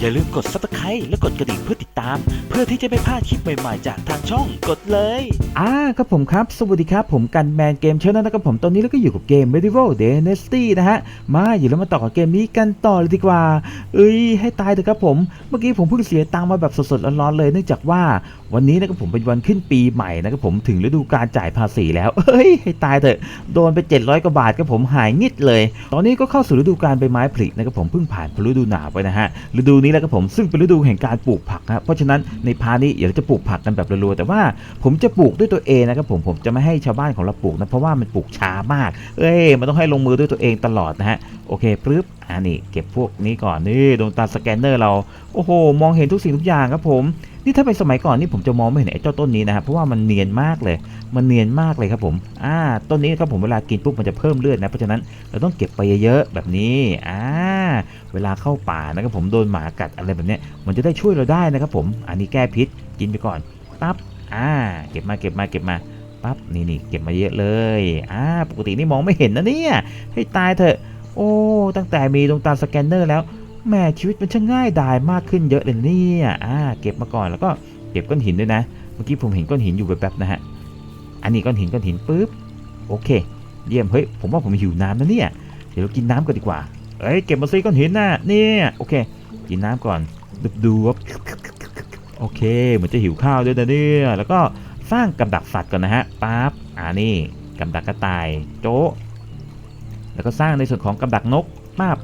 อย่าลืมกด subscribe และกดกระดิ่งเพื่อติดตาม เพื่อที่จะไม่พลาดคลิปใหม่ๆ จากทางช่องกดเลย อ่าครับผมครับ สวัสดีครับ ผมกันแมนเกมเชนนะครับผมตอนนี้เราก็อยู่กับเกม Medieval Dynasty นะฮะ มาอยู่แล้วมาต่อกับเกมนี้กันต่อเลยดีกว่า เอ้ย ให้ตายเถอะครับผม เมื่อกี้ผมเพิ่งเสียตังค์มาแบบสดๆร้อนๆเลย เนื่องจากว่าวันนี้นะครับผมเป็นวันขึ้นปีใหม่นะครับผมถึงฤดูการจ่ายภาษีแล้ว เอ้ย ให้ตายเถอะโดนไป 700กว่าบาทครับผมหายงิดเลย ตอนนี้ก็เข้าสู่ฤดูการใบไม้ผลินะครับผมเพิ่งผ่านฤดูหนาวไปนะฮะฤดูนี้แล้วครับผมซึ่งเป็นฤดูแห่งการปลูกผักนะเพราะฉะนั้นในพาร์ทนี้เดี๋ยวเราจะปลูกผักกันแบบรัวๆแต่ว่าผมจะปลูกด้วยตัวเองนะครับผมผมจะไม่ให้ชาวบ้านของเราปลูกนะเพราะว่ามันปลูกช้ามาก เอ้ยมันต้องให้ลงมือด้วยตัวเองตลอดนะฮะโอเคปึ๊บอ่านี่เก็บพวกนี้ก่อนนี่ดวงตาสแกนเนอร์เราโอ้โห มองเห็นทุกสิ่งทุกอย่างครับผมนี่ถ้าเป็นสมัยก่อนนี่ผมจะมองไม่เห็นไอ้เจ้าต้นนี้นะครับเพราะว่ามันเนียนมากเลย มันเนียนมากเลยครับผมอ่าต้นนี้ครับผมเวลากินปุ๊บมันจะเพิ่มเลือดนะเพราะฉะนั้นเราต้องเก็บไปเยอะๆแบบนี้อ่า เวลาเข้าป่านะครับผมโดนหมากัดอะไรแบบนี้มันจะได้ช่วยเราได้นะครับผมอันนี้แก้พิษกินไปก่อนปั๊บอ่าเก็บมาเก็บมาเก็บมาปั๊บนี่นี่เก็บมาเยอะเลยอ่าปกตินี่มองไม่เห็นนะเนี่ยให้ตายเถอะ โอ้ตั้งแต่มีดวงตาสแกนเนอร์แล้วแหม่ชีวิตมันช่างง่ายดายมากขึ้นเยอะเลยเนี่ยอ่าเก็บมาก่อนแล้วก็เก็บก้อนหินด้วยนะ เมื่อกี้ผมเห็นก้อนหินอยู่แบบๆนะฮะอันนี้ก้อนหินก้อนหินปุ๊บโอเค เยี่ยมเฮ้ยผมว่าผมหิวน้ำนะเนี่ยเดี๋ยวเรากินน้ำกันดีกว่า เอ้ยเก็บมาซิก้อนหินน่ะเนี่ยโอเค กินน้ำก่อนดูดูบโอเคเหมือนจะหิวข้าวด้วยนะเนี่ยแล้วก็สร้างกับดักสัตว์ก่อนนะฮะปั๊บอ่านี่กับดักกระต่ายโจ๊ะแล้วก็สร้างในส่วนของกับดักนกปั๊บ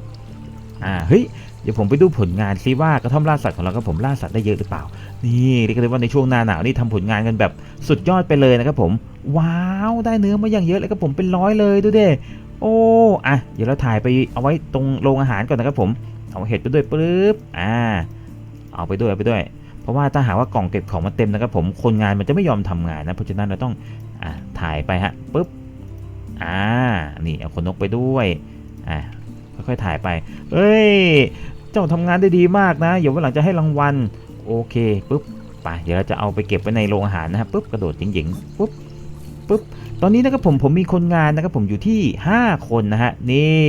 อ่าเฮ้ยเดี๋ยวผมไปดูผลงานซิว่ากระท่อมล่าสัตว์ของเราครับผมล่าสัตว์ได้เยอะหรือเปล่า นี่เรียกได้ว่าในช่วงหน้าหนาวนี่ทำผลงานกันแบบสุดยอดไปเลยนะครับผม ว้าวได้เนื้อมาอย่างเยอะเลยครับผมเป็นร้อยเลยดูดิ โอ้อะเดี๋ยวเราถ่ายไปเอาไว้ตรงโรงอาหารก่อนนะครับผม เอาเห็ดไปด้วยปึ๊บ อ่า เอาไปด้วยเอาไปด้วย เพราะว่าถ้าหากว่ากล่องเก็บของมันเต็มนะครับผม คนงานมันจะไม่ยอมทำงานนะ เพราะฉะนั้นเราต้อง อ่าถ่ายไปฮะปึ๊บ อ่า นี่เอาคนนกไปด้วย อ่าค่อยๆถ่ายไป เอ้ย เจ้าทำงานได้ดีมากนะ เดี๋ยววันหลังจะให้รางวัล โอเคปุ๊บ ไป เดี๋ยวเราจะเอาไปเก็บไว้ในโรงอาหารนะครับปุ๊บ กระโดดหญิงๆปุ๊บ ปุ๊บตอนนี้นะครับผมผมมีคนงานนะครับผมอยู่ที่ 5 คนนะฮะนี่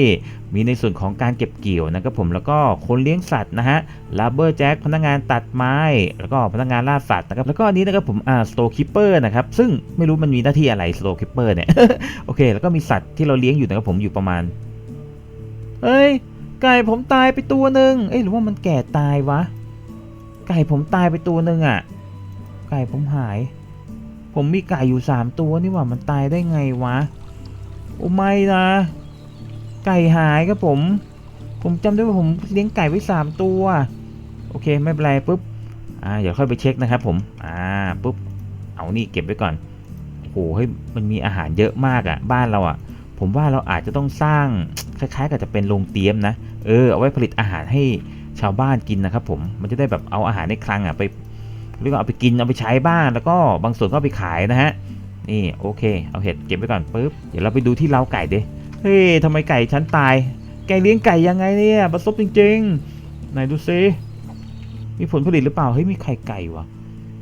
มีในส่วนของการเก็บเกี่ยวนะครับผมแล้วก็คนเลี้ยงสัตว์นะฮะลาเบอร์แจ็คพนักงานตัดไม้ แล้วก็พนักงานล่าสัตว์นะครับแล้วก็อันนี้นะครับผมอ่าสโตคิปเปอร์นะครับซึ่งไม่รู้มันมีหน้าที่อะไรสโตคิปเปอร์เนี่ยโอเค แล้วก็มีสัตว์ที่เราเลี้ยงอยู่นะครับผมอยู่ประมาณเฮ้ยไก่ผมตายไปตัวหนึ่งเอ้ยหรือว่ามันแก่ตายวะ ไก่ผมตายไปตัวหนึ่งอะ ไก่ผมหาย ผมมีไก่อยู่สามตัวนี่หว่ามันตายได้ไงวะ โอ้ไม่นะ ไก่หายครับผม ผมจำได้ว่าผมเลี้ยงไก่ไว้สามตัว โอเคไม่เป็นไรปุ๊บ อ่าเดี๋ยวค่อยไปเช็คนะครับผม อ่าปุ๊บ เอานี่เก็บไว้ก่อน โอ้โหเฮ้ยมันมีอาหารเยอะมากอะ บ้านเราอะ ผมว่าเราอาจจะต้องสร้างคล้ายๆ กับจะเป็นโรงเตรียมนะ เออเอาไว้ผลิตอาหารให้ชาวบ้านกินนะครับผม มันจะได้แบบเอาอาหารในคลังอะไป เรียกว่าเอาไปกินเอาไปใช้บ้างแล้วก็บางส่วนก็ไปขายนะฮะนี่โอเค เอาเห็ดเก็บไว้ก่อนปุ๊บเดี๋ยวเราไปดูที่เล้าไก่ดิเฮ้ยทำไมไก่ฉันตายไก่เลี้ยงไก่ยังไงเนี่ยประสบจริงๆไหนดูซิมีผลผลิตหรือเปล่าเฮ้ยมีไข่ไก่วะ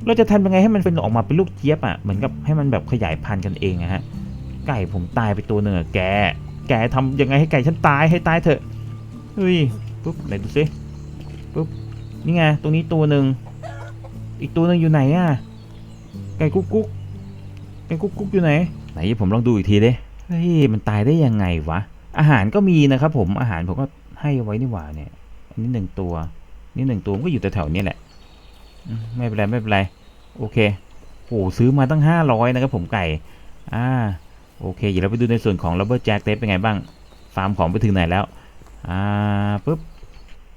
เราจะทำยังไงให้มันเป็นออกมาเป็นลูกเจี๊ยบอะเหมือนกับให้มันแบบขยายพันธุ์กันเองอะฮะไก่ผมตายไปตัวหนึ่งอแก แกทำยังไงให้ไก่ฉันตายให้ตายเถอะเฮ้ยปุ๊บไหนดูสิปุ๊บนี่ไงตรงนี้ตัวหนึ่ง อีกตัวหนึ่งอยู่ไหนอะ ไก่กุ๊กกุ๊กไก่กุ๊กกุ๊กอยู่ไหน ไหนผมลองดูอีกทีดิเฮ้ยมันตายได้ยังไงวะ อาหารก็มีนะครับผม อาหารผมก็ให้ไว้นี่หว่าเนี่ย อันนี้หนึ่งตัว นี่หนึ่งตัวมันก็อยู่แถวๆนี้แหละ ไม่เป็นไรไม่เป็นไร โอเคโอ้ซื้อมาตั้งห้าร้อยนะครับผมไก่ อ่า โอเค เดี๋ยวเราไปดูในส่วนของ rubber jack tape เป็นไงบ้าง ฟาร์มของไปถึงไหนแล้ว อ่าปุ๊บ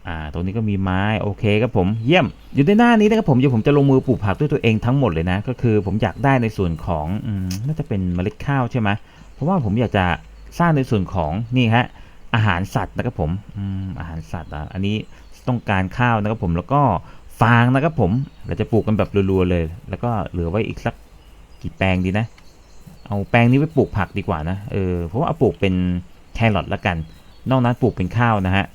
อ่าตรงนี้ก็มีไม้โอเคครับผมเยี่ยม อยู่ในหน้านี้นะครับผมเดี๋ยวผมจะลงมือปลูกผักด้วยตัวเองทั้งหมดเลยนะ ก็คือผมอยากได้ในส่วนของอน่าจะเป็นเมล็ดข้าวใช่ไหมเพราะว่าผมอยากจะสร้างในส่วนของนี่ฮะอาหารสัตว์นะครับผมอืมอาหารสัตว์อะอันนี้ต้องการข้าวนะครับผมแล้วก็ฟางนะครับผมเราจะปลูกกันแบบรัวๆเลย แล้วก็เหลือไว้อีกสักกี่แปลงดีนะ เอาแปลงนี้ไปปลูกผักดีกว่านะเออเพราะว่าเอาปลูกเป็นแครอทละกัน นอกนั้นปลูกเป็นข้าวนะฮะ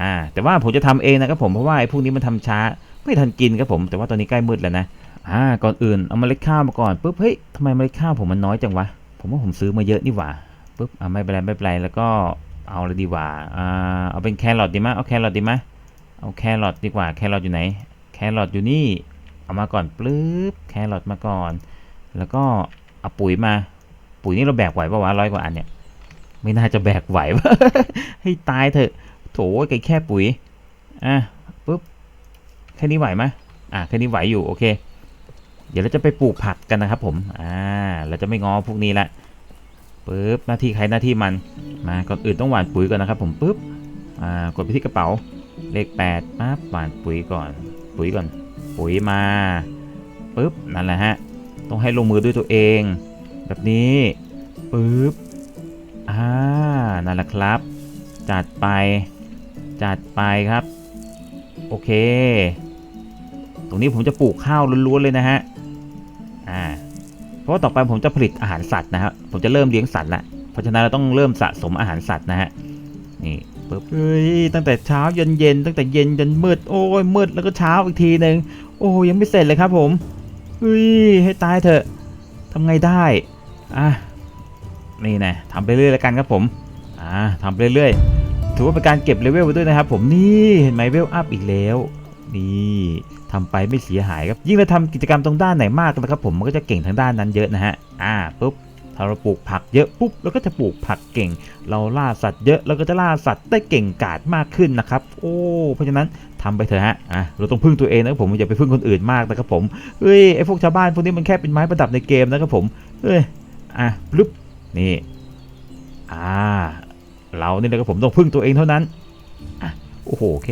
อ่าแต่ว่าผมจะทำเองนะครับผมเพราะว่าไอ้พวกนี้มันทำช้าไม่ทันกินครับผมแต่ว่าตอนนี้ใกล้มืดแล้วนะอ่าก่อนอื่นเอาเมล็ดข้าวมาก่อนปุ๊บเฮ้ยทำไมเมล็ดข้าวผมมันน้อยจังวะผมว่าผมซื้อมาเยอะนี่หว่าปุ๊บอ่าไม่เป็นไรไม่เป็นไรแล้วก็เอาเลยดีกว่าอ่าเอาเป็นแครอทดีไหมเอาแครอทดีไหมเอาแครอทดีกว่าแครอทอยู่ไหน แครอทอยู่นี่เอามาก่อนปลื้บแครอทมาก่อน แล้วก็เอาปุ๋ยมา ปุ๋ยนี่เราแบกไหวปะวะร้อยกว่าอันเนี่ยไม่น่าจะแบกไหวให้ตายเถอะ โถไก่แค่ปุ๋ย อะปุ๊บ แค่นี้ไหวไหมอะแค่นี้ไหวอยู่โอเค เดี๋ยวเราจะไปปลูกผักกันนะครับผม อ่า เราจะไม่งอพวกนี้ละปุ๊บ หน้าที่ใครหน้าที่มัน มา ก่อนอื่นต้องหว่านปุ๋ยก่อนนะครับผมปุ๊บ อ่า กดไปที่กระเป๋า เลขแปดปั๊บหว่านปุ๋ยก่อน ปุ๋ยก่อน ปุ๋ยมาปุ๊บ นั่นแหละฮะ ต้องให้ลงมือด้วยตัวเอง แบบนี้ปุ๊บ อ่า นั่นแหละครับ จัดไป จัดไปครับ โอเค ตรงนี้ผมจะปลูกข้าวล้วนๆเลยนะฮะ อ่า เพราะว่าต่อไปผมจะผลิตอาหารสัตว์นะครับผมจะเริ่มเลี้ยงสัตว์ละ เพราะฉะนั้นเราต้องเริ่มสะสมอาหารสัตว์นะฮะ นี่ปึ๊บเฮ้ย ตั้งแต่เช้าเย็นเย็นๆตั้งแต่เย็นจนมืด โอ้ยมืดแล้วก็เช้าอีกทีหนึ่งโอ้ยยังไม่เสร็จเลยครับผมเฮ้ยให้ตายเถอะทำไงได้ อะ นี่นะทำไปเรื่อยแล้วกันครับผม อ่าทำไปเรื่อยๆ ถือว่าเป็นการเก็บเลเวลไว้ด้วยนะครับ ผมนี่เห็นไหมเวลอัพอีกแล้วนี่ทำไปไม่เสียหายครับ ยิ่งเราทำกิจกรรมตรงด้านไหนมากนะครับผมมันก็จะเก่งทางด้านนั้นเยอะนะฮะอ่าปุ๊บถ้าเราปลูกผักเยอะปุ๊บเราก็จะปลูกผักเก่ง เราล่าสัตว์เยอะเราก็จะล่าสัตว์ได้เก่งกาจมากขึ้นนะครับ โอ้เพราะฉะนั้นทำไปเถอะฮะอะเราต้องพึ่งตัวเองนะครับผมอย่าไปพึ่งคนอื่นมากนะครับผมเฮ้ยไอพวกชาวบ้านพวกนี้มันแค่เป็นไม้ประดับในเกมนะครับผมเฮ้ยอะปุ๊บนี่อ่า เรานี่แหละครับผมต้องพึ่งตัวเองเท่านั้นอะโอ้โหโอเค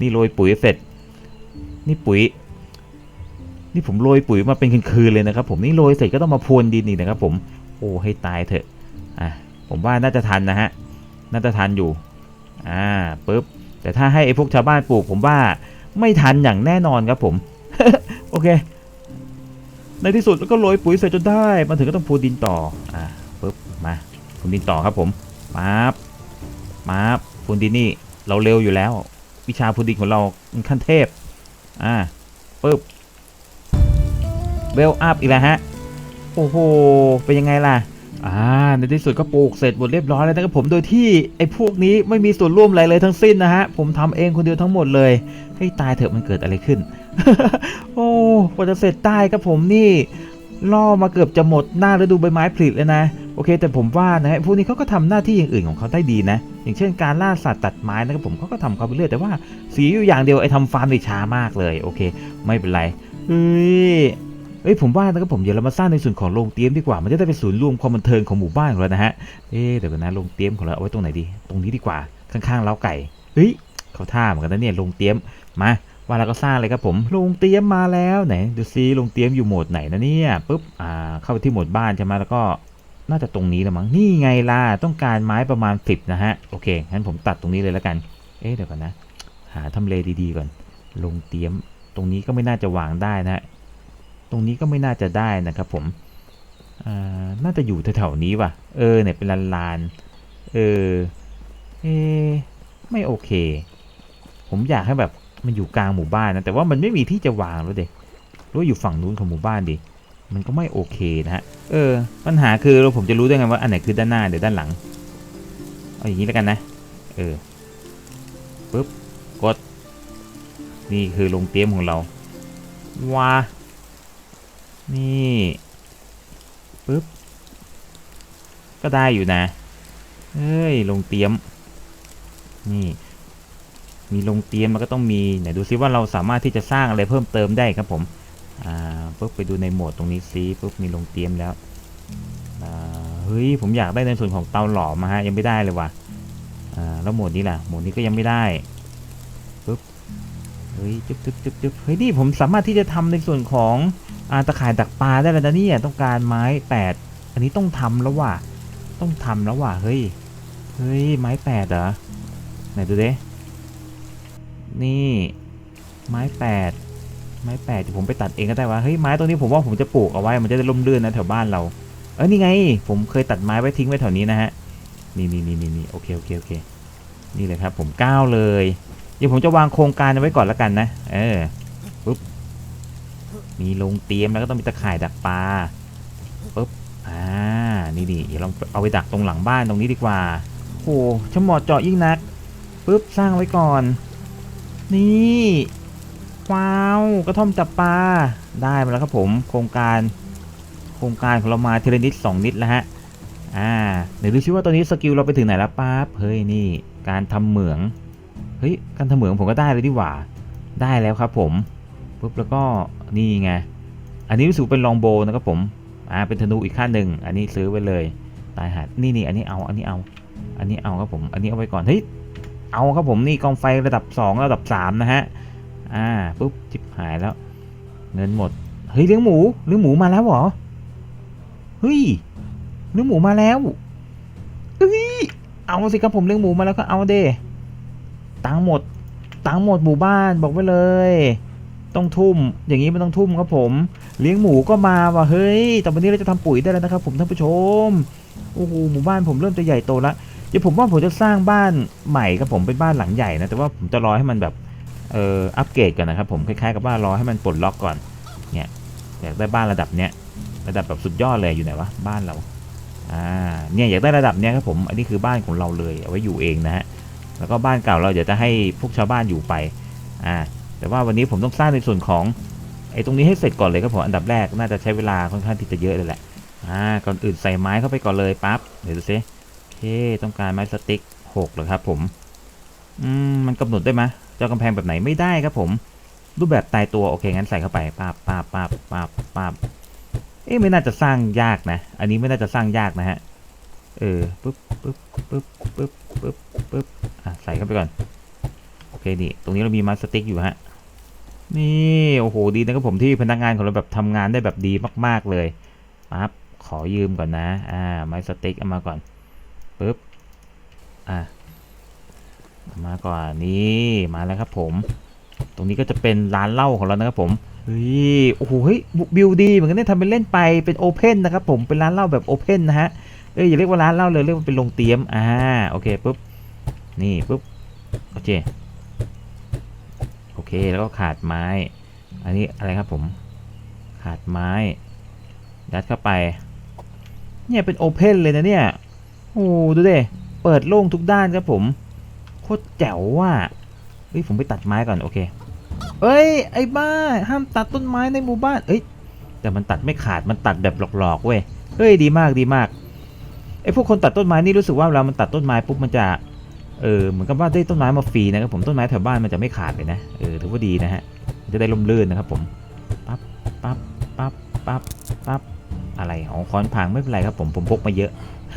นี่โรยปุ๋ยเสร็จ นี่ปุ๋ย นี่ผมโรยปุ๋ยมาเป็นคืนๆเลยนะครับ ผมนี่โรยเสร็จก็ต้องมาพรวนดินอีกนะครับ ผมโอ้ให้ตายเถอะอะผมว่าน่าจะทันนะฮะน่าจะทันอยู่อ่าปุ๊บแต่ถ้าให้ไอ้พวกชาวบ้านปลูก ผมว่าไม่ทันอย่างแน่นอนครับผม โอเค ในที่สุดแล้วก็โรยปุ๋ยเสร็จจนได้มาถึงก็ต้องพรวนดินต่ออ่าปุ๊บมาพรวนดินต่อครับผม มาบมาบพรวนดินี่ เราเร็วอยู่แล้ว วิชาพรวนดินของเรามันขั้นเทพ อ่าปุ๊บเวลอัพอีกแล้วฮะ โอ้โห เป็นยังไงล่ะ อ่า ในที่สุดก็ปลูกเสร็จหมดเรียบร้อยแล้วนะครับผม โดยที่ไอ้พวกนี้ไม่มีส่วนร่วมอะไรเลยทั้งสิ้นนะฮะ ผมทำเองคนเดียวทั้งหมดเลย ให้ตายเถอะมันเกิดอะไรขึ้น โอ้กว่าจะเสร็จได้ครับผมนี่ ล่อมาเกือบจะหมดหน้าฤดูใบไม้ผลิเลยนะ โอเค แต่ผมว่านะฮะพวกนี้เขาก็ทำหน้าที่อย่างอื่นของเขาได้ดีนะ อย่างเช่นการล่าสัตว์ตัดไม้นะครับผมเขาก็ทำเขาไปเรื่อยแต่ว่าสีอยู่อย่างเดียวไอ้ทำฟาร์มนี่ช้ามากเลยโอเค ไม่เป็นไรเฮ้ยเอ้ยผมว่านะครับผมเดี๋ยวเรามาสร้างในส่วนของโรงเตรียมดีกว่ามันจะได้เป็นศูนย์รวมความบันเทิงของหมู่บ้านของเรานะฮะเอ๊เดี๋ยวกันนะโรงเตรียมของเราเอาไว้ตรงไหนดี ตรงนี้ดีกว่าข้างๆเล้าไก่เฮ้ยเขาท่าเหมือนกันนะเนี่ยโรงเตรียมมา ว่าเราก็สร้างเลยครับผมโรงเตรียมมาแล้วไหนดูซิโรงเตรียมอยู่โหมดไหนนะเนี่ยปุ๊บอ่าเข้าไปที่โหมดบ้านใช่ไหมแล้วก็น่าจะตรงนี้ละมั้งนี่ไงล่ะต้องการไม้ประมาณ 10 นะฮะโอเคงั้นผมตัดตรงนี้เลยแล้วกัน เอ๊ะเดี๋ยวก่อนนะ หาทำเลดีๆก่อนลงเตียมตรงนี้ก็ไม่น่าจะวางได้นะตรงนี้ก็ไม่น่าจะได้นะครับผมอ่าน่าจะอยู่แถวๆนี้ว่ะ เออเนี่ยเป็นลานๆเออเอไม่โอเค ผมอยากให้แบบ มันอยู่กลางหมู่บ้านนะแต่ว่ามันไม่มีที่จะวางแล้วเด็กหรือว่าอยู่ฝั่งนู้นของหมู่บ้านดิมันก็ไม่โอเคนะฮะเออปัญหาคือเราผมจะรู้ได้ไงว่าอันไหนคือด้านหน้าเดี๋ยวด้านหลังเอาอย่างนี้แล้วกันนะเออปึ๊บกดนี่คือลงเตรียมของเราว้านี่ปึ๊บก็ได้อยู่นะเฮ้ยลงเตรียมนี่ มีลงเตรียมแล้วก็ต้องมีไหนดูซิว่าเราสามารถที่จะสร้างอะไรเพิ่มเติมได้ครับผมอ่าปุ๊บไปดูในโหมดตรงนี้ซิปุ๊บมีลงเตรียมแล้วอ่าเฮ้ยผมอยากได้ในส่วนของเตาหลอมมาฮะยังไม่ได้เลยว่ะอ่าแล้วโหมดนี้ล่ะโหมดนี้ก็ยังไม่ได้ปุ๊บเฮ้ยจุ๊บจุ๊บจุ๊บจุ๊บเฮ้ยนี่ผมสามารถที่จะทำในส่วนของอ่าตะข่ายดักปลาได้แล้วนะเนี่ยต้องการไม้แปดอันนี้ต้องทำแล้วว่ะต้องทำแล้วว่ะเฮ้ยเฮ้ยไม้แปดเหรอไหนดูดิ นี่ไม้แปดไม้แปดผมไปตัดเองก็ได้ว่าเฮ้ยไม้ตัวนี้ผมว่าผมจะปลูกเอาไว้มันจะได้ร่มรื่นนะแถวบ้านเรา เออนี่ไง ผมเคยตัดไม้ไว้ทิ้งไว้แถวนี้นะฮะนี่นี่นี่นี่นี่โอเคโอเคโอเคนี่เลยครับผมก้าวเลย เดี๋ยวผมจะวางโครงการเอาไว้ก่อนแล้วกันนะเออปุ๊บมีลงเตรียมแล้วก็ต้องมีตะข่ายดักปลาปุ๊บอ่านี่นี่เดี๋ยวเราเอาไปดักตรงหลังบ้านตรงนี้ดีกว่าโอ้ช่างเหมาะเจาะยิ่งนักปุ๊บสร้างไว้ก่อน นี่ว้าวกระท่อมจับปลาได้มาแล้วครับผมโครงการโครงการของเรามาทีละนิดสองนิดแล้วฮะอ่าเดี๋ยวดูซิว่าตอนนี้สกิลเราไปถึงไหนแล้วป๊าบเฮ้ยนี่การทำเหมืองเฮ้ยการทำเหมืองผมก็ได้เลยดีหว่าได้แล้วครับผมปุ๊บแล้วก็นี่ไงอันนี้รู้สึกเป็นลองโบนะครับผมอ่าเป็นธนูอีกขั้นหนึ่งอันนี้ซื้อไปเลยตายหานี่นี่อันนี้เอาอันนี้เอา อันนี้เอาครับผมอันนี้เอาไว้ก่อนเฮ้ย เอาครับผมนี่กองไฟระดับ 2 ระดับ 3 นะฮะ อ่าปุ๊บจิบหายแล้ว เงินหมด เฮ้ยเลี้ยงหมูเลี้ยงหมูมาแล้วเหรอ เฮ้ยเลี้ยงหมูมาแล้วเฮ้ยเอาสิครับผมเลี้ยงหมูมาแล้วก็เอาเดตังค์หมดตังค์หมดหมู่บ้านบอกไว้เลย ต้องทุ่ม อย่างนี้มันต้องทุ่มครับผม เลี้ยงหมูก็มาว่ะเฮ้ยแต่วันนี้เราจะทำปุ๋ยได้แล้วนะครับผมท่านผู้ชมโอ้โหหมู่บ้านผมเริ่มจะใหญ่โตแล้ว เดี๋ยวผมว่าผมจะสร้างบ้านใหม่ครับผมเป็นบ้านหลังใหญ่นะแต่ว่าผมจะรอให้มันแบบเอ่ออัปเกรดก่อนนะครับผมคล้ายๆกับว่ารอให้มันปลดล็อกก่อนเนี่ยอยากได้บ้านระดับเนี้ยระดับแบบสุดยอดเลยอยู่ไหนวะบ้านเราอ่าเนี่ยอยากได้ระดับเนี้ยครับผมอันนี้คือบ้านของเราเลยเอาไว้อยู่เองนะฮะแล้วก็บ้านเก่าเราเดี๋ยวจะให้พวกชาวบ้านอยู่ไปอ่าแต่ว่าวันนี้ผมต้องสร้างในส่วนของไอ้ตรงนี้ให้เสร็จก่อนเลยครับผมอันดับแรกน่าจะใช้เวลาค่อนข้างที่จะเยอะเลยแหละอ่าก่อนอื่นใส่ไม้เข้าไปก่อนเลยปั๊บเดี๋ยวดูซิ เคต้องการไม้สติ๊กหกเหรอครับผมอืมมันกำหนดได้ไหมจะเอากำแพงแบบไหนไม่ได้ครับผม รูปแบบตายตัวโอเคงั้นใส่เข้าไปปั๊บปั๊บปั๊บปั๊บปั๊บเอ๊ะไม่น่าจะสร้างยากนะ อันนี้ไม่น่าจะสร้างยากนะฮะเออปึ๊บปึ๊บปึ๊บปึ๊บปึ๊บปึ๊บอะใส่เข้าไปก่อนโอเคนี่ตรงนี้เรามีมาสติ๊กอยู่ฮะนี่โอ้โหดีนะครับผมที่พนักงานของเราแบบทำงานได้แบบดีมาก ๆเลยปั๊บขอยืมก่อนนะ อ่าไม้สติ๊กเอามาก่อน ปึ๊บ อะเอามาก่อนนี่มาแล้วครับผม ตรงนี้ก็จะเป็นร้านเหล้าของเรานะครับผมเฮ้ยโอ้โหเฮ้ยบิวดีเหมือนกันเนี่ยทำเป็นเล่นไปเป็นโอเพนนะครับผมเป็นร้านเหล้าแบบโอเพนนะฮะเอ้ยอย่าเรียกว่าร้านเหล้าเลยเรียกว่าเป็นโรงเตรียมอ่าโอเคปุ๊บนี่ปุ๊บโอเคโอเคแล้วก็ขาดไม้ อันนี้อะไรครับผม ขาดไม้ยัดเข้าไป เนี่ยเป็นโอเพนเลยนะเนี่ย โอ้ดูดิเปิดโล่งทุกด้านครับผมโคตรแจ๋วว่ะเฮ้ยผมไปตัดไม้ก่อนโอเคเอ้ยไอ้บ้าห้ามตัดต้นไม้ในหมู่บ้านเอ้ยแต่มันตัดไม่ขาดมันตัดแบบหลอกๆเว้ยเฮ้ยดีมากดีมากไอ้พวกคนตัดต้นไม้นี่รู้สึกว่าเวลามันตัดต้นไม้ปุ๊บมันจะเออเหมือนกับว่าได้ต้นไม้มาฟรีนะครับผมต้นไม้แถวบ้านมันจะไม่ขาดเลยนะเออถือว่าดีนะฮะจะได้ร่มรื่นนะครับผมปั๊บปั๊บปั๊บปั๊บปั๊บอะไรอ๋อค้อนพางไม่เป็นไรครับผมผมพกมาเยอะ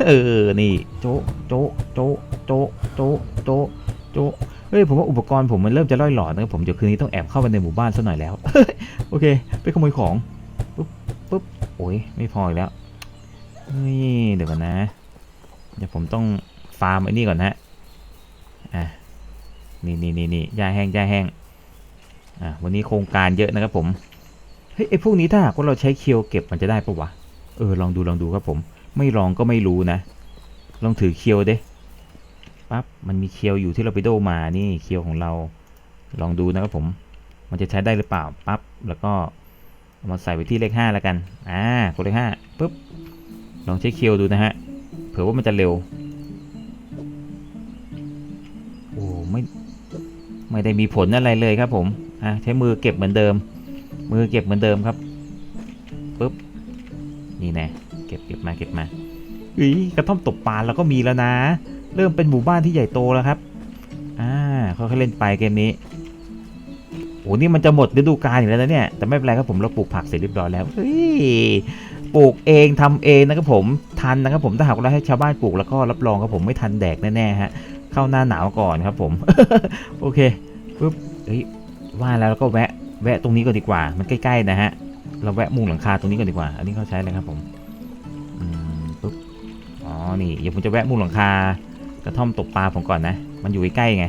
เออ นี่ โจะโจะโจะโจะโจะโจะโจะเฮ้ย ผมว่าอุปกรณ์ผมมันเริ่มจะล่อยหลอดนะครับผมเดี๋ยวคืนนี้ต้องแอบเข้าไปในหมู่บ้านซะหน่อยแล้ว โอเค ไปขโมยของปุ๊บปุ๊บโอ้ยไม่พออีกแล้วนี่เดี๋ยวก่อนนะ เดี๋ยวผมต้องฟาร์มไอ้นี่ก่อนนะอะนี่นี่นี่นี่หญ้าแห้งหญ้าแห้งอะวันนี้โครงการเยอะนะครับผมเฮ้ยไอ้พวกนี้ถ้าหากว่าเราใช้เคียวเก็บมันจะได้ปะวะเออลองดูลองดูครับผม ไม่ลองก็ไม่รู้นะ ลองถือเคียวเด้ปั๊บมันมีเคียวอยู่ที่เราไปโดมานี่เคียวของเราลองดูนะครับผม มันจะใช้ได้หรือเปล่าปั๊บแล้วก็เอามาใส่ไว้ที่เลขห้าแล้วกันอ่ากดเลขห้าปุ๊บลองใช้เคียวดูนะฮะเผื่อว่ามันจะเร็วโอ้ไม่ไม่ได้มีผลอะไรเลยครับผมอะใช้มือเก็บเหมือนเดิม มือเก็บเหมือนเดิมครับปุ๊บนี่น่ เก็บเก็บมาเก็บมาอุ้ยกระท่อมตกปลาเราก็มีแล้วนะ เริ่มเป็นหมู่บ้านที่ใหญ่โตแล้วครับอ่าค่อยๆเล่นไปเกมนี้โอ้นี่มันจะหมดฤดูกาลอยู่แล้วนะเนี่ยแต่ไม่เป็นไรครับผมเราปลูกผักเสร็จเรียบร้อยแล้วเฮ้ยปลูกเองทำเองนะครับผมทันนะครับผมถ้าหากเราให้ชาวบ้านปลูกแล้วก็รับรองครับผมไม่ทันแดกแน่ๆฮะเข้าหน้าหนาวก่อนครับผมโอเคปุ๊บเฮ้ยว่าแล้วเราก็แวะแวะตรงนี้ก่อนดีกว่า มันใกล้ๆนะฮะเราแวะมุงหลังคาตรงนี้ก่อนดีกว่า อันนี้เขาใช้อะไรครับผมอืมปุ๊บอ๋อ นี่เดี๋ยวผมจะแวะมุงหลังคากระท่อมตกปลาผมก่อนนะ มันอยู่ใกล้ๆไง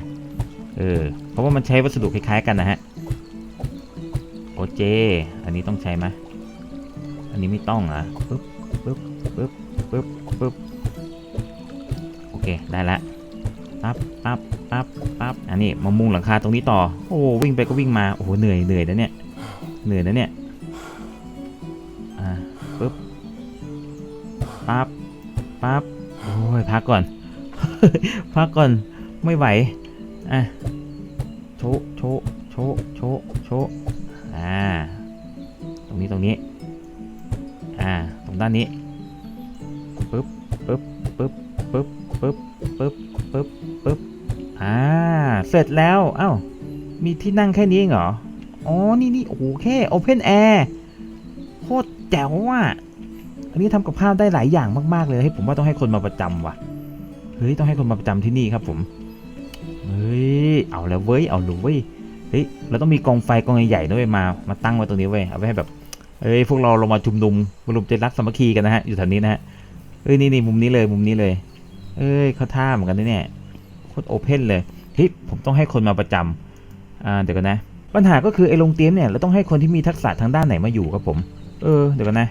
เออ เพราะว่ามันใช้วัสดุคล้ายๆกันนะฮะ โอเจ อันนี้ต้องใช้ไหมอันนี้ไม่ต้องอะปึ๊บปึ๊บปึ๊บปึ๊บปึ๊บโอเค ได้ละปั๊บปั๊บปั๊บปั๊บอันนี้มามุงหลังคาตรงนี้ต่อ โอ้วิ่งไปก็วิ่งมา โอ้โห เหนื่อยเหนื่อยนะเนี่ย เหนื่อยนะเนี่ย อ่าปึ๊บปั๊บ พักก่อน พักก่อนไม่ไหว อะ โชโชโชโชโชอ่า ตรงนี้ตรงนี้ อ่า ตรงด้านนี้ ปึ๊บ ปึ๊บ ปึ๊บ ปึ๊บ ปึ๊บ ปึ๊บ ปึ๊บ ปึ๊บ อ่า เสร็จแล้ว เอ้า มีที่นั่งแค่นี้เหรอ อ๋อ นี่นี่โอ้โหแค่โอเพนแอร์โคตรแจ๋วว่ะ อันนี้ทำกับข้าวได้หลายอย่างมากๆเลยให้ผมว่าต้องให้คนมาประจำว่ะ เฮ้ยต้องให้คนมาประจำที่นี่ครับผม เฮ้ยเอาแล้วเว้ยเอาเลยเว้ย เฮ้ยเราต้องมีกองไฟกองใหญ่ๆด้วยมา มาตั้งไว้ตรงนี้เว้ยเอาไว้ให้แบบ เฮ้ยพวกเราเรามาชุมนุมมารวมใจรักสามัคคีกันนะฮะอยู่แถวนี้นะฮะเฮ้ยนี่นี่มุมนี้เลยมุมนี้เลย เอ้ยเขาท่าเหมือนกันนะเนี่ยโคตรโอเพนเลยเฮ้ยผมต้องให้คนมาประจำอ่าเดี๋ยวกันนะ ปัญหาก็คือไอ้โรงเตรียมเนี่ยเราต้องให้คนที่มีทักษะทางด้านไหนมาอยู่ครับผม เออเดี๋ยวกันนะ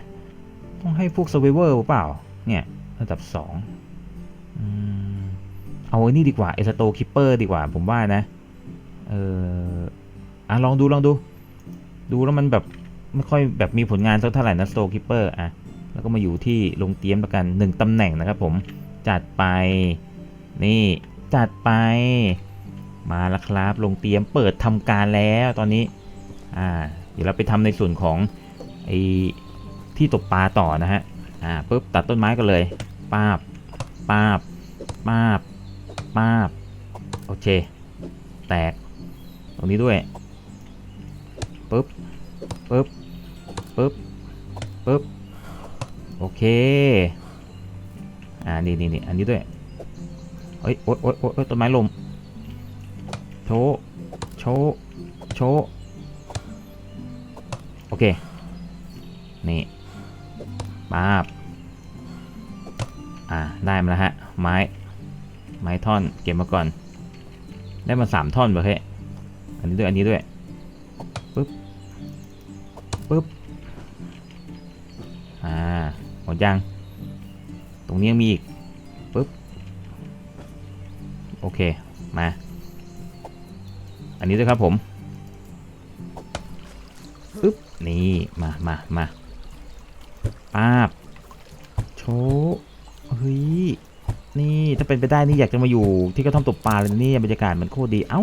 ต้องให้พวก s u r v i v o r เปล่า เนี่ยระดับสองเอาไอ้นี่ดีกว่า เอสโตคิปเปอร์ดีกว่า ผมว่านะ เอออะลองดูลองดู ดูแล้วมันแบบไม่ค่อยแบบมีผลงานสักเท่าไหร่นะสโตคิปเปอร์อะ แล้วก็มาอยู่ที่โรงเตรียมประกันหนึ่งตำแหน่งนะครับผม จัดไป นี่จัดไป มาแล้วครับโรงเตรียมเปิดทำการแล้วตอนนี้ อ่า เดี๋ยวเราไปทำในส่วนของไอ ที่ตกปลาต่อนะฮะ อ่าปุ๊บตัดต้นไม้กันเลยป้าบป้าบป้าบป้าบโอเค แตก ตรงนี้ด้วยปุ๊บปุ๊บปุ๊บปุ๊บโอเค อ่า นี่นี่นี่อันนี้ด้วยเฮ้ย โอ๊ยโอ๊ยโอ๊ยต้นไม้ลม โชว์โชว์โชว์โอเค นี่ มาบอ่าได้มาแล้วฮะ ไม้ ไม้ท่อนเก็บมาก่อน ได้มาสามท่อนเบอร์เฮ้ยอันนี้ด้วย อันนี้ด้วยปึ๊บปึ๊บอ่าหมดยัง ตรงนี้ยังมีอีกปึ๊บโอเค มา อันนี้ด้วยครับผมปึ๊บนี่ มามามา ป้าบโชว์เฮ้ยนี่ถ้าเป็นไปได้นี่อยากจะมาอยู่ที่กระท่อมตกปลาเลยนะนี่บรรยากาศมันโคตรดีเอ้า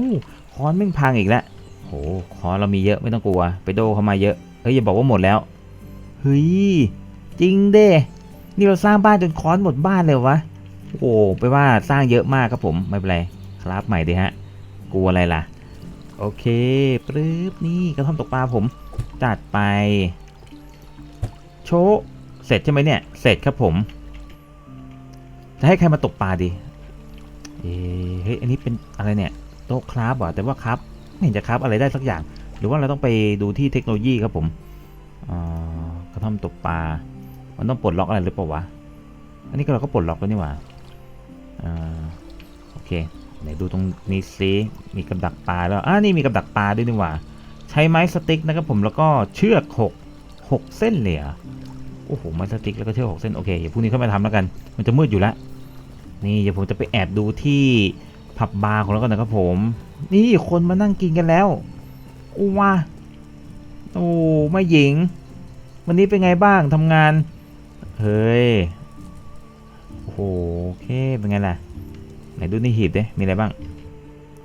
ค้อนแม่พังอีกแล้วโหค้อนเรามีเยอะไม่ต้องกลัว ไปโดเข้ามาเยอะเฮ้ยอย่าบอกว่าหมดแล้วเฮ้ยจริงเด้นี่เราสร้างบ้านจนค้อนหมดบ้านเลยวะโอ้ไปว่าสร้างเยอะมากครับผมไม่เป็นไรครับใหม่ดีฮะกลัวอะไรล่ะ โอเคปรึ๊บนี่กระท่อมตกปลาผมจัดไป โชว์ เสร็จใช่ไหมเนี่ยเสร็จครับผม จะให้ใครมาตกปลาดีเฮ้ยอันนี้เป็นอะไรเนี่ยโต๊ะคราฟเหรอแต่ว่าคราฟไม่เห็นจะคราฟอะไรได้สักอย่าง หรือว่าเราต้องไปดูที่เทคโนโลยีครับผมกระท่อมตกปลา มันต้องปลดล็อกอะไรหรือเปล่าวะ อันนี้ก็เราก็ปลดล็อกแล้วนี่หว่าอโอเคไหนดูตรงนี้ซิมีกับดักปลาแล้วอ่านี่มีกับดักปลาด้วยนี่หว่า ใช้ไม้สติ๊กนะครับผมแล้วก็เชือกหกหกเส้นเลยเหรอ โอ้โหไม้สติกแล้วก็เชือกหกเส้นโอเคเดี๋ยวพรุ่งนี้เข้ามาทำแล้วกัน มันจะมืดอยู่แล้วนี่เดี๋ยวผมจะไปแอบดูที่ผับบาร์ของเรากันนะครับผม นี่คนมานั่งกินกันแล้วโอ้ว้าโอ้ไม่หญิง วันนี้เป็นไงบ้างทำงาน เฮ้ยโอ้โหโอเคเป็นไงล่ะไหนดูในหีบดิมีอะไรบ้าง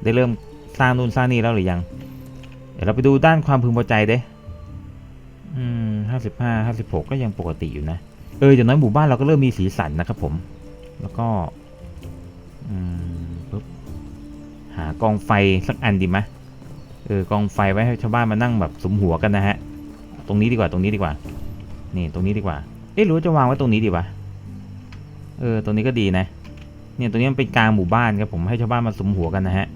ได้เริ่มสร้างนู่นสร้างนี่แล้วหรือยัง เดี๋ยวเราไปดูด้านความพึงพอใจเด้ อืมห้าสิบห้าห้าสิบหกก็ยังปกติอยู่นะ เอออย่างน้อยหมู่บ้านเราก็เริ่มมีสีสันนะครับผม แล้วก็ อืมปุ๊บหากองไฟสักอันดีไหมะเออกองไฟไว้ให้ชาวบ้านมานั่งแบบสมหัวกันนะฮะ ตรงนี้ดีกว่าตรงนี้ดีกว่า นี่ตรงนี้ดีกว่า เอ๊ะหรือจะวางไว้ตรงนี้ดีวะ เออตรงนี้ก็ดีนะ เนี่ยตรงนี้มันเป็นกลางหมู่บ้านครับผมให้ชาวบ้านมาสมหัวกันนะฮะ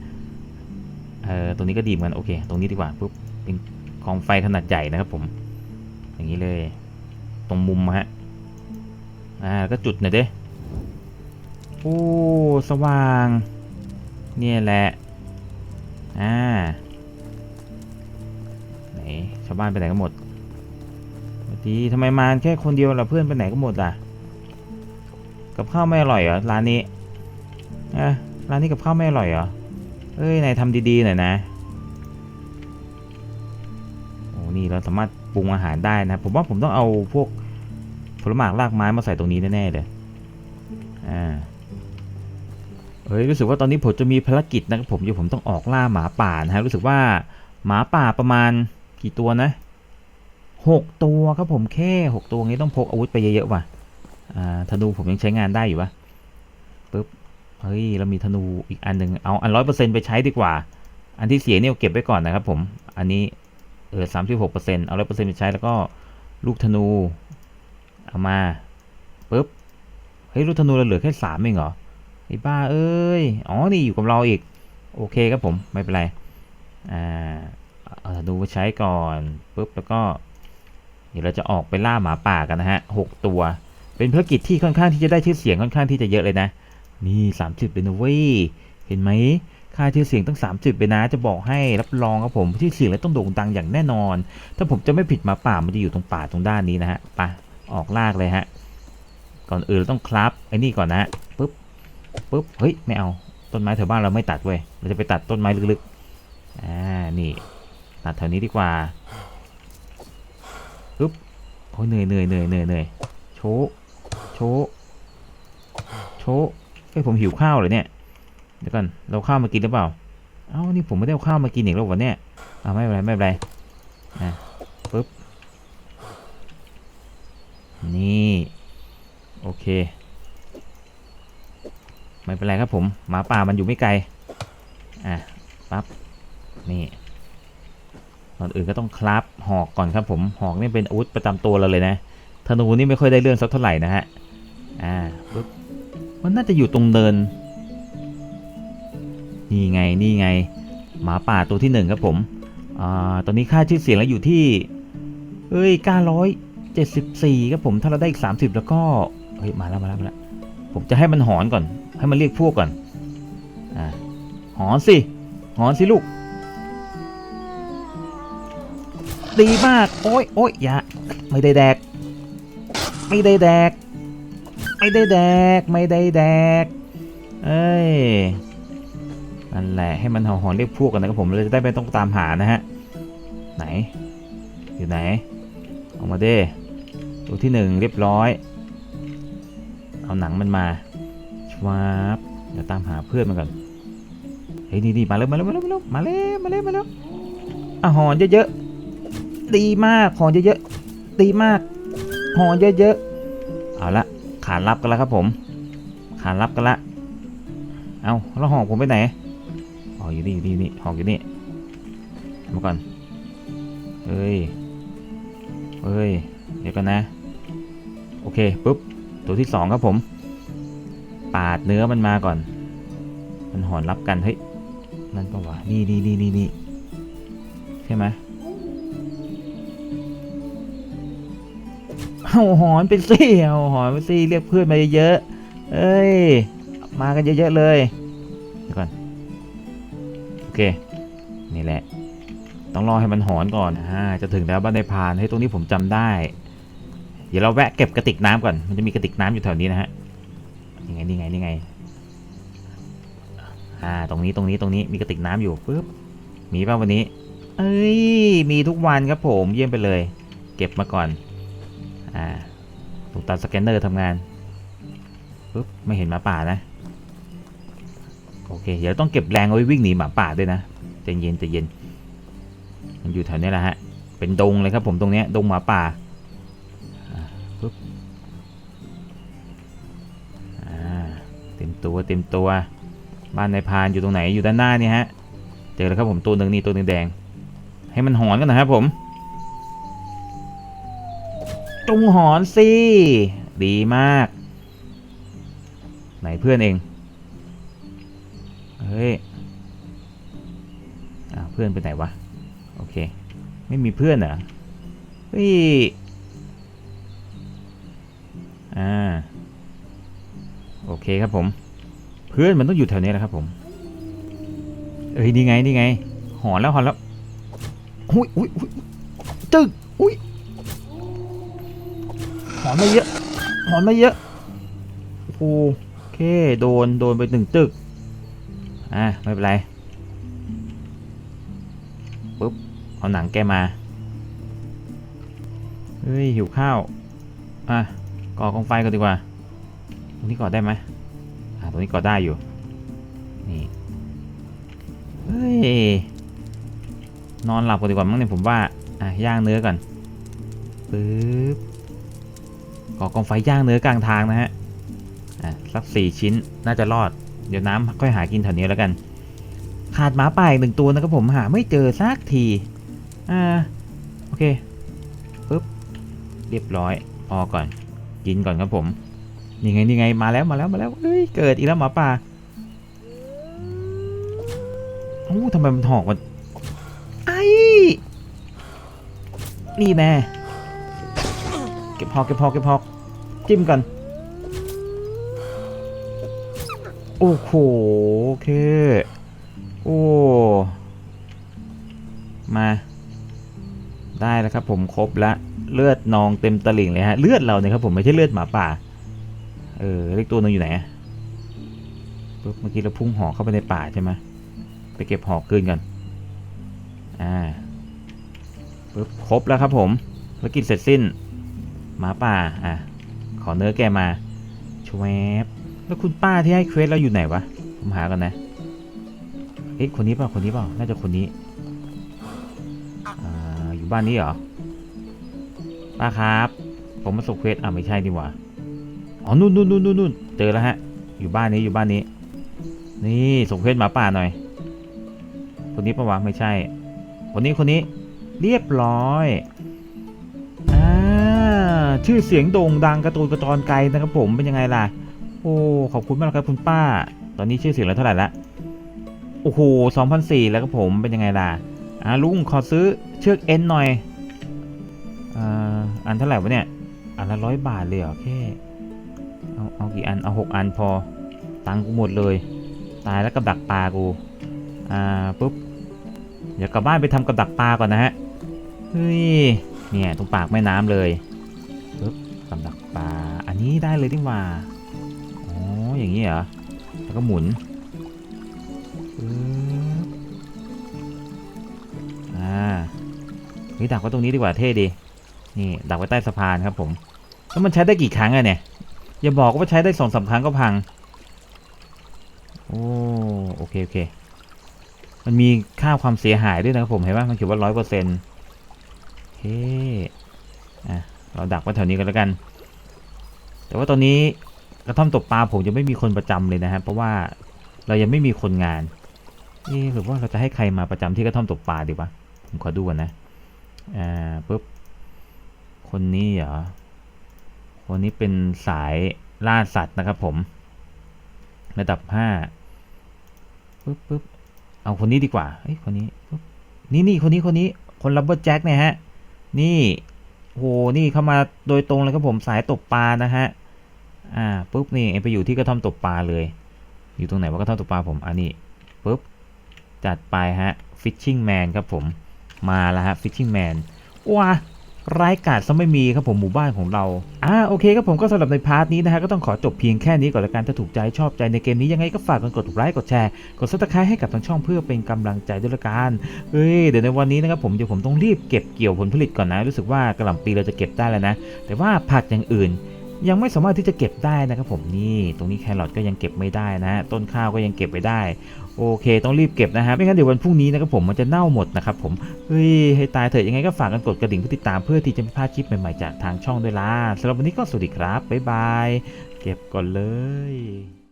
เออตรงนี้ก็ดีเหมือนกันโอเค ตรงนี้ดีกว่าปุ๊บเป็นกองไฟขนาดใหญ่นะครับผม อย่างนี้เลย ตรงมุมฮะอ่าก็จุดหน่อยเด้โอ้สว่าง เนี่ยแหละ อ่า ไหนชาวบ้านไปไหนกันหมดสวัสดีทำไมมาแค่คนเดียวล่ะเพื่อนไปไหนกันหมดอะ กับข้าวไม่อร่อยเหรอร้านนี้อะร้านนี้กับข้าวไม่อร่อยเหรอ เอ้ยนายทำดีๆหน่อยนะ โอ้นี่เราสามารถ ปรุงอาหารได้นะ ผมว่าผมต้องเอาพวกผลไม้รากไม้มาใส่ตรงนี้แน่ๆเลย อ่า เฮ้ยรู้สึกว่าตอนนี้ผมจะมีภารกิจนะครับผมอยู่ผมต้องออกล่าหมาป่านะฮะรู้สึกว่าหมาป่าประมาณกี่ตัวนะหกตัวครับผมแค่หกตัวงี้ต้องพกอาวุธไปเยอะๆว่ะ อ่าธนูผมยังใช้งานได้อยู่ปะปึ๊บเฮ้ยเรามีธนูอีกอันหนึ่งเอาอันร้อยเปอร์เซ็นต์ไปใช้ดีกว่า อันที่เสียเนี่ยเก็บไว้ก่อนนะครับผม อันนี้ เออสามสิบหกเปอร์เซ็นต์เอาร้อยเปอร์เซ็นต์ไปใช้แล้วก็ลูกธนู เอามาปึ๊บเฮ้ยลูกธนูเราเหลือแค่สามเองเหรอไอ้บ้าเอ้ยอ๋อนี่อยู่กับเราอีก โอเคครับผมไม่เป็นไรอ่าเอาธนูไปใช้ก่อนปุ๊บแล้วก็เดี๋ยวเราจะออกไปล่าหมาป่ากันนะฮะหกตัว เป็นภารกิจที่ค่อนข้างที่จะได้ชื่อเสียงค่อนข้างที่จะเยอะเลยนะ นี่สามสิบเลยนะเว้ยเห็นไหม ค่าชื่อเสียงตั้ง 30เลยนะ จะบอกให้รับรองครับผมชื่อเสียงแล้วต้องโด่งดังอย่างแน่นอน ถ้าผมจะไม่ผิดมาป่ามันจะอยู่ตรงป่าตรงด้านนี้นะฮะไปออกลากเลยฮะ ก่อนอื่นเราต้องคลับไอ้นี่ก่อนนะฮะปุ๊บปุ๊บเฮ้ยไม่เอาต้นไม้แถวบ้านเราไม่ตัดเว้ยเราจะไปตัดต้นไม้ลึกๆอ่านี่ตัดแถวนี้ดีกว่าปุ๊บโอ้ยเหนื่อยเหนื่อยเหนื่อยเหนื่อยเหนื่อยโชโชโชะเฮ้ยผมหิวข้าวเลยเนี่ย ดี๋ยวก่อนเราข้าวมากินหรือเปล่า เอ้านี่ผมไม่ได้เอาข้าวมากินอีกแล้ววันเนี้ยอ่าไม่เป็นไรไม่เป็นไรอะปุ๊บ นี่ โอเค ไม่เป็นไรครับผม หมาป่ามันอยู่ไม่ไกล อะ ปั๊บ นี่ก่อนอื่นก็ต้องคลับหอกก่อนครับผม หอกนี่เป็นอาวุธประจำตัวเราเลยนะ ธนูนี่ไม่ค่อยได้เรื่องสักเท่าไหร่นะฮะ อ่า ปึ๊บ มันน่าจะอยู่ตรงเนิน นี่ไงนี่ไง หมาป่าตัวที่หนึ่งครับผมอ่าตอนนี้ค่าชื่อเสียงแล้วอยู่ที่เอ้ย974ครับผมถ้าเราได้อีก30แล้วก็เฮ้ยมาแล้วมาแล้วมาแล้วผมจะให้มันหอนก่อน ให้มันเรียกพวกก่อนอ่าหอนสิหอนสิลูก ดีมากโอ้ยโอ้ยอย่าไม่ได้แดก ไม่ได้แดก ไม่ได้แดก ไม่ได้แดก เอ้ย นั่นแหละให้มันหอนหอนเรียกพวกกันนะครับผมเราจะได้ไม่ต้องตามหานะฮะไหน อยู่ไหนออกมาเด้ตัวที่หนึ่งเรียบร้อย เอาหนังมันมาชวาบเดี๋ยวตามหาเพื่อนมันก่อนเฮ้ยนี่นี่มาแล้วมาแล้วมาแล้วมาแล้วมาแล้วมาแล้วมาแล้วอะหอนเยอะๆดีมากหอนเยอะๆดีมากหอนเยอะๆเอาละขานรับกันแล้วครับผม ขานรับกันละเอาแล้วหอกผมไปไหน อ๋ออยู่นี่อยู่นี่นี่หอกอยู่นี่มาก่อนเฮ้ยเฮ้ยเดี๋ยวกันนะ โอเคปุ๊บตัวที่สองครับผม ปาดเนื้อมันมาก่อน มันหอนรับกันเฮ้ยนั่นปะวะนี่นี่นี่นี่นี่ใช่ไหมเอาหอนไปสิเอาหอนไปสิเรียกเพื่อนมาเยอะเอ้ย มากันเยอะๆเลยเดี๋ยวก่อน เค นี่แหละ ต้องรอให้มันหอนก่อนอ่าจะถึงแล้วบ้านในพานให้ตรงนี้ผมจำได้ เดี๋ยวเราแวะเก็บกระติกน้ำก่อน มันจะมีกระติกน้ำอยู่แถวนี้นะฮะนี่ไงนี่ไงนี่ไงอ่าตรงนี้ตรงนี้ตรงนี้มีกระติกน้ำอยู่ปึ๊บมีป่ะวันนี้ เอ้ยมีทุกวันครับผมเยี่ยมไปเลย เก็บมาก่อนอ่าถูกตาสแกนเนอร์ทำงานปึ๊บไม่เห็นหมาป่านะ โอเค เดี๋ยวต้องเก็บแรงเอาไว้วิ่งหนีหมาป่าด้วยนะใจเย็นใจเย็น มันอยู่แถวนี้แหละฮะ เป็นดงเลยครับผมตรงนี้ดงหมาป่าปึ๊บอ่าเต็มตัวเต็มตัว บ้านนายพานอยู่ตรงไหนอยู่ด้านหน้านี่ฮะ เจอแล้วครับผมตัวหนึ่งนี่ตัวหนึ่งแดง ให้มันหอนกันนะครับผม จงหอนสิ ดีมาก ไหนเพื่อนเอง เฮ้ยอ่าเพื่อนไปไหนวะ โอเค ไม่มีเพื่อนเหรอ เฮ้ย อ่า โอเคครับผม เพื่อนมันต้องอยู่แถวนี้แหละครับผม เอ้ย นี่ไง นี่ไง หอนแล้วหอนแล้วอุ้ยอุ้ยอุ้ยจึกอุ้ย หอนมาเยอะ หอนมาเยอะ โอ้โอเค โดน โดนไปหนึ่งตึก อะไม่เป็นไรปุ๊บเอาหนังแกมาเฮ้ยหิวข้าวอะก่อกองไฟกันดีกว่า ตรงนี้ก่อได้ไหมอ่าตรงนี้ก่อได้อยู่นี่เฮ้ยนอนหลับก่อนดีกว่ามั้งเนี่ยผมว่าอะย่างเนื้อก่อนปึ๊บก่อกองไฟย่างเนื้อกลางทางนะฮะอะสักสี่ชิ้นน่าจะรอด เดี๋ยวน้ำค่อยหากินแถวนี้แล้วกัน ขาดหมาป่าอีกหนึ่งตัวนะครับผมหาไม่เจอสักทีอ่าโอเคปึ๊บเรียบร้อยพอก่อน กินก่อนครับผมนี่ไงนี่ไงมาแล้วมาแล้วมาแล้วเฮ้ยเกิดอีกแล้วหมาป่าโอ้ทำไมมันหอกมันไอ้นี่แน่เก็บหอกเก็บหอกเก็บหอกจิ้มก่อน โอ้โหโอเค โอ้ มา ได้แล้วครับผมครบละ เลือดนองเต็มตลิ่งเลยฮะ เลือดเราเนี่ยครับผมไม่ใช่เลือดหมาป่า เออเล็กตัวนึงอยู่ไหนปุ๊บเมื่อกี้เราพุ่งหอกเข้าไปในป่าใช่ไหมไปเก็บหอกคืนกัน อ่าปุ๊บครบแล้วครับผมภารกิจเสร็จสิ้น หมาป่า อะ ขอเนื้อแกมาชวบ แล้วคุณป้าที่ให้เควสเราอยู่ไหนวะ ผมหากันนะ เอ๊ะคนนี้เปล่าคนนี้เปล่า น่าจะคนนี้ อ่า อยู่บ้านนี้เหรอ ป้าครับ ผมมาส่งเควส อะไม่ใช่ดีกว่า อ๋อ นู่นนู่นนู่นนู่นเจอแล้วฮะ อยู่บ้านนี้อยู่บ้านนี้ นี่ส่งเควสหมาป่าหน่อย คนนี้ปะวะไม่ใช่ คนนี้คนนี้ เรียบร้อยอ่าชื่อเสียงโด่งดังกระตูนกระตอนไกลนะครับผมเป็นยังไงล่ะ อ้ขอบคุณมากครับคุณป้า ตอนนี้ชื่อเสียงแล้วเท่าไหร่ละโอ้โหสองพันสี่แล้วครับผมเป็นยังไงล่ะอ่าลุงขอซื้อเชือกเอ็นหน่อยอ่าอันเท่าไหร่วะเนี่ย อันละร้อยบาทเลยเหรอแค่เอาเอากี่อันเอาหกอันพอ ตังค์กูหมดเลย ตายแล้วกับดักปลากู อ่าปุ๊บเดี๋ยวกลับบ้านไปทำกับดักปลาก่อนนะฮะเฮ้ยเนี่ยตรงปากแม่น้ำเลยปุ๊บกับดักปลาอันนี้ได้เลยดีกว่า อย่างนี้เหรอ แล้วก็หมุนอ่าเฮ้ยดักไว้ตรงนี้ดีกว่าเท่ดี นี่ดักไว้ใต้สะพานครับผม แล้วมันใช้ได้กี่ครั้งอะเนี่ย อย่าบอกว่าใช้ได้สองสามครั้งก็พัง โอ้โอเคโอเค มันมีค่าความเสียหายด้วยนะครับผมเห็นไหมมันเขียนว่าร้อยเปอร์เซ็นต์โอเคอะเราดักไว้แถวนี้กันแล้วกัน แต่ว่าตอนนี้ กระท่อมตกปลาผมยังไม่มีคนประจำเลยนะฮะเพราะว่าเรายังไม่มีคนงานนี่หรือว่าเราจะให้ใครมาประจำที่กระท่อมตกปลาดีวะผมขอดูก่อนนะอ่าปุ๊บคนนี้เหรอคนนี้เป็นสายล่าสัตว์นะครับผมระดับห้าปุ๊บปุ๊บเอาคนนี้ดีกว่าเอ้ยคนนี้ปุ๊บนี่นี่คนนี้คนนี้คนรับเบอร์แจ็คเนี่ยฮะนี่โหนี่เข้ามาโดยตรงเลยครับผมสายตกปลานะฮะ อ่าปุ๊บนี่เองไปอยู่ที่กระท่อมตกปลาเลย อยู่ตรงไหนว่ากระท่อมตกปลาผมอันนี้ปุ๊บจัดไปฮะฟิชชิ่งแมนครับผมมาแล้วฮะฟิชชิ่งแมนว้าร้ายกาจซะไม่มีครับผมหมู่บ้านของเรา อ่าโอเคครับผมก็สำหรับในพาร์ทนี้นะฮะก็ต้องขอจบเพียงแค่นี้ก่อนละกันถ้าถูกใจชอบใจในเกมนี้ยังไงก็ฝากกันกดไลค์กดแชร์กดซับสไครต์ให้กับทางช่องเพื่อเป็นกำลังใจด้วยละกันเฮ้ยเดี๋ยวในวันนี้นะครับผมเดี๋ยวผมต้องรีบเก็บเกี่ยวผลผลิตก่อนนะรู้สึกว่ากระหล่ำปีเราจะเก็บได้แล้วนะ แต่ว่าผักอย่างอื่น ยังไม่สามารถที่จะเก็บได้นะครับผมนี่ตรงนี้แครอทก็ยังเก็บไม่ได้นะฮะต้นข้าวก็ยังเก็บไว้ได้ โอเคต้องรีบเก็บนะฮะไม่งั้นเดี๋ยววันพรุ่งนี้นะครับผมมันจะเน่าหมดนะครับผมเฮ้ยให้ตายเถอะยังไงก็ฝากกันกดกระดิ่งเพื่อติดตามเพื่อที่จะไม่พลาดคลิปใหม่ๆจากทางช่องด้วยล่ะสำหรับวันนี้ก็สวัสดีครับบ๊ายบายเก็บก่อนเลย